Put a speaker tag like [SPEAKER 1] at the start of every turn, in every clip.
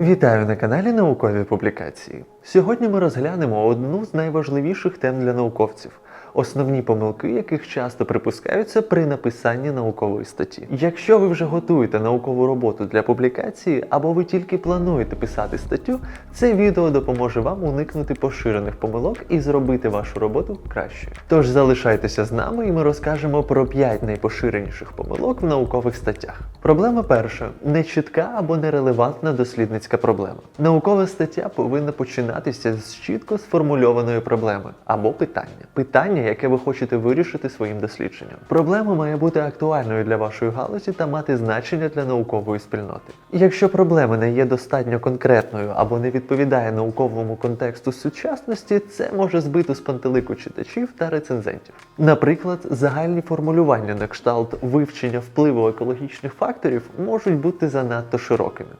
[SPEAKER 1] Вітаю на каналі Наукові Публікації. Сьогодні ми розглянемо одну з найважливіших тем для науковців. Основні помилки, яких часто припускаються при написанні наукової статті. Якщо ви вже готуєте наукову роботу для публікації або ви тільки плануєте писати статтю, це відео допоможе вам уникнути поширених помилок і зробити вашу роботу кращою. Тож залишайтеся з нами і ми розкажемо про 5 найпоширеніших помилок в наукових статтях. Проблема перша нечітка або нерелевантна дослідницька проблема. Наукова стаття повинна починатися з чітко сформульованої проблеми або питання. Питання, яке ви хочете вирішити своїм дослідженням. Проблема має бути актуальною для вашої галузі та мати значення для наукової спільноти. Якщо проблема не є достатньо конкретною або не відповідає науковому контексту сучасності, це може збити з пантелику читачів та рецензентів. Наприклад, загальні формулювання на кшталт вивчення впливу екологічних факторів можуть бути занадто широкими.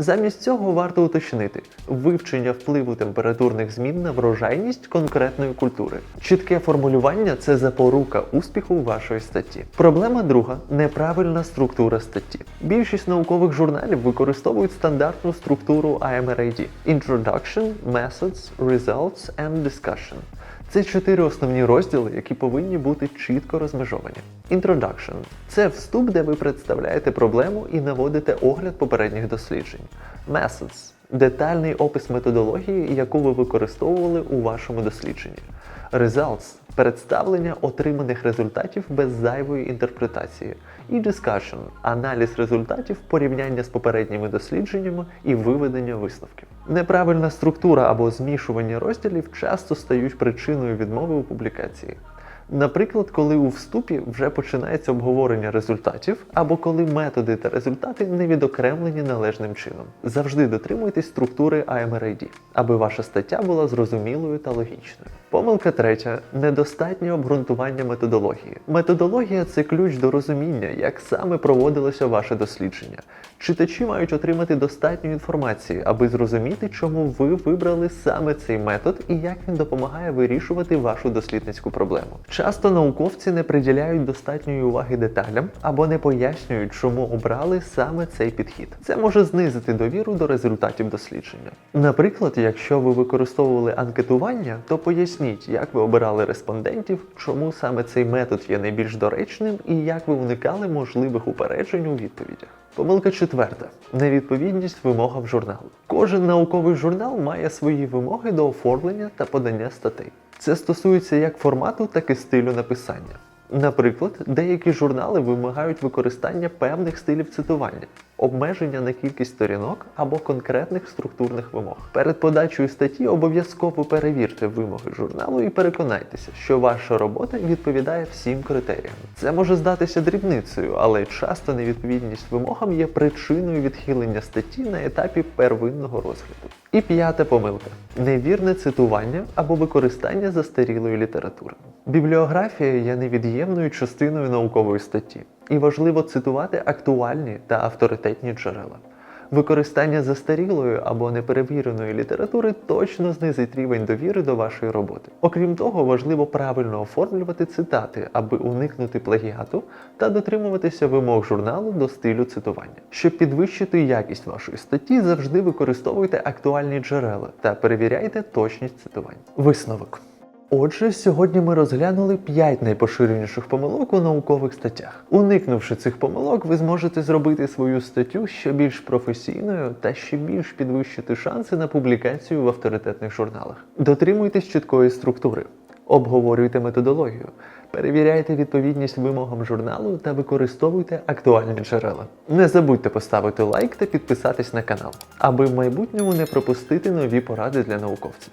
[SPEAKER 1] Замість цього варто уточнити вивчення впливу температурних змін на врожайність конкретної культури. Чітке формулювання це запорука успіху вашої статті. Проблема друга неправильна структура статті. Більшість наукових журналів використовують стандартну структуру IMRAD – Introduction, Methods, Results and Discussion. Це чотири основні розділи, які повинні бути чітко розмежовані. Introduction – це вступ, де ви представляєте проблему і наводите огляд попередніх досліджень. Methods – детальний опис методології, яку ви використовували у вашому дослідженні. Results – представлення отриманих результатів без зайвої інтерпретації. І Discussion – аналіз результатів, порівняння з попередніми дослідженнями і виведення висновків. Неправильна структура або змішування розділів часто стають причиною відмови у публікації. Наприклад, коли у вступі вже починається обговорення результатів, або коли методи та результати не відокремлені належним чином. Завжди дотримуйтесь структури IMRAD, аби ваша стаття була зрозумілою та логічною. Помилка третя недостатнє обґрунтування методології. Методологія це ключ до розуміння, як саме проводилося ваше дослідження. Читачі мають отримати достатньо інформації, аби зрозуміти, чому ви вибрали саме цей метод і як він допомагає вирішувати вашу дослідницьку проблему. Часто науковці не приділяють достатньої уваги деталям або не пояснюють, чому обрали саме цей підхід. Це може знизити довіру до результатів дослідження. Наприклад, якщо ви використовували анкетування, то поясніть, як ви обирали респондентів, чому саме цей метод є найбільш доречним і як ви уникали можливих упереджень у відповідях. Помилка четверта невідповідність вимогам журналу. Кожен науковий журнал має свої вимоги до оформлення та подання статей. Це стосується як формату, так і стилю написання. Наприклад, деякі журнали вимагають використання певних стилів цитування, обмеження на кількість сторінок або конкретних структурних вимог. Перед подачею статті обов'язково перевірте вимоги журналу і переконайтеся, що ваша робота відповідає всім критеріям. Це може здатися дрібницею, але часто невідповідність вимогам є причиною відхилення статті на етапі первинного розгляду. І п'ята помилка невірне цитування або використання застарілої літератури. Бібліографія є невід'ємною частиною наукової статті, і важливо цитувати актуальні та авторитетні джерела. Використання застарілої або неперевіреної літератури точно знизить рівень довіри до вашої роботи. Окрім того, важливо правильно оформлювати цитати, аби уникнути плагіату та дотримуватися вимог журналу до стилю цитування. Щоб підвищити якість вашої статті, завжди використовуйте актуальні джерела та перевіряйте точність цитувань. Висновок. Отже, сьогодні ми розглянули 5 найпоширеніших помилок у наукових статтях. Уникнувши цих помилок, ви зможете зробити свою статтю ще більш професійною та ще більш підвищити шанси на публікацію в авторитетних журналах. Дотримуйтесь чіткої структури, обговорюйте методологію, перевіряйте відповідність вимогам журналу та використовуйте актуальні джерела. Не забудьте поставити лайк та підписатись на канал, аби в майбутньому не пропустити нові поради для науковців.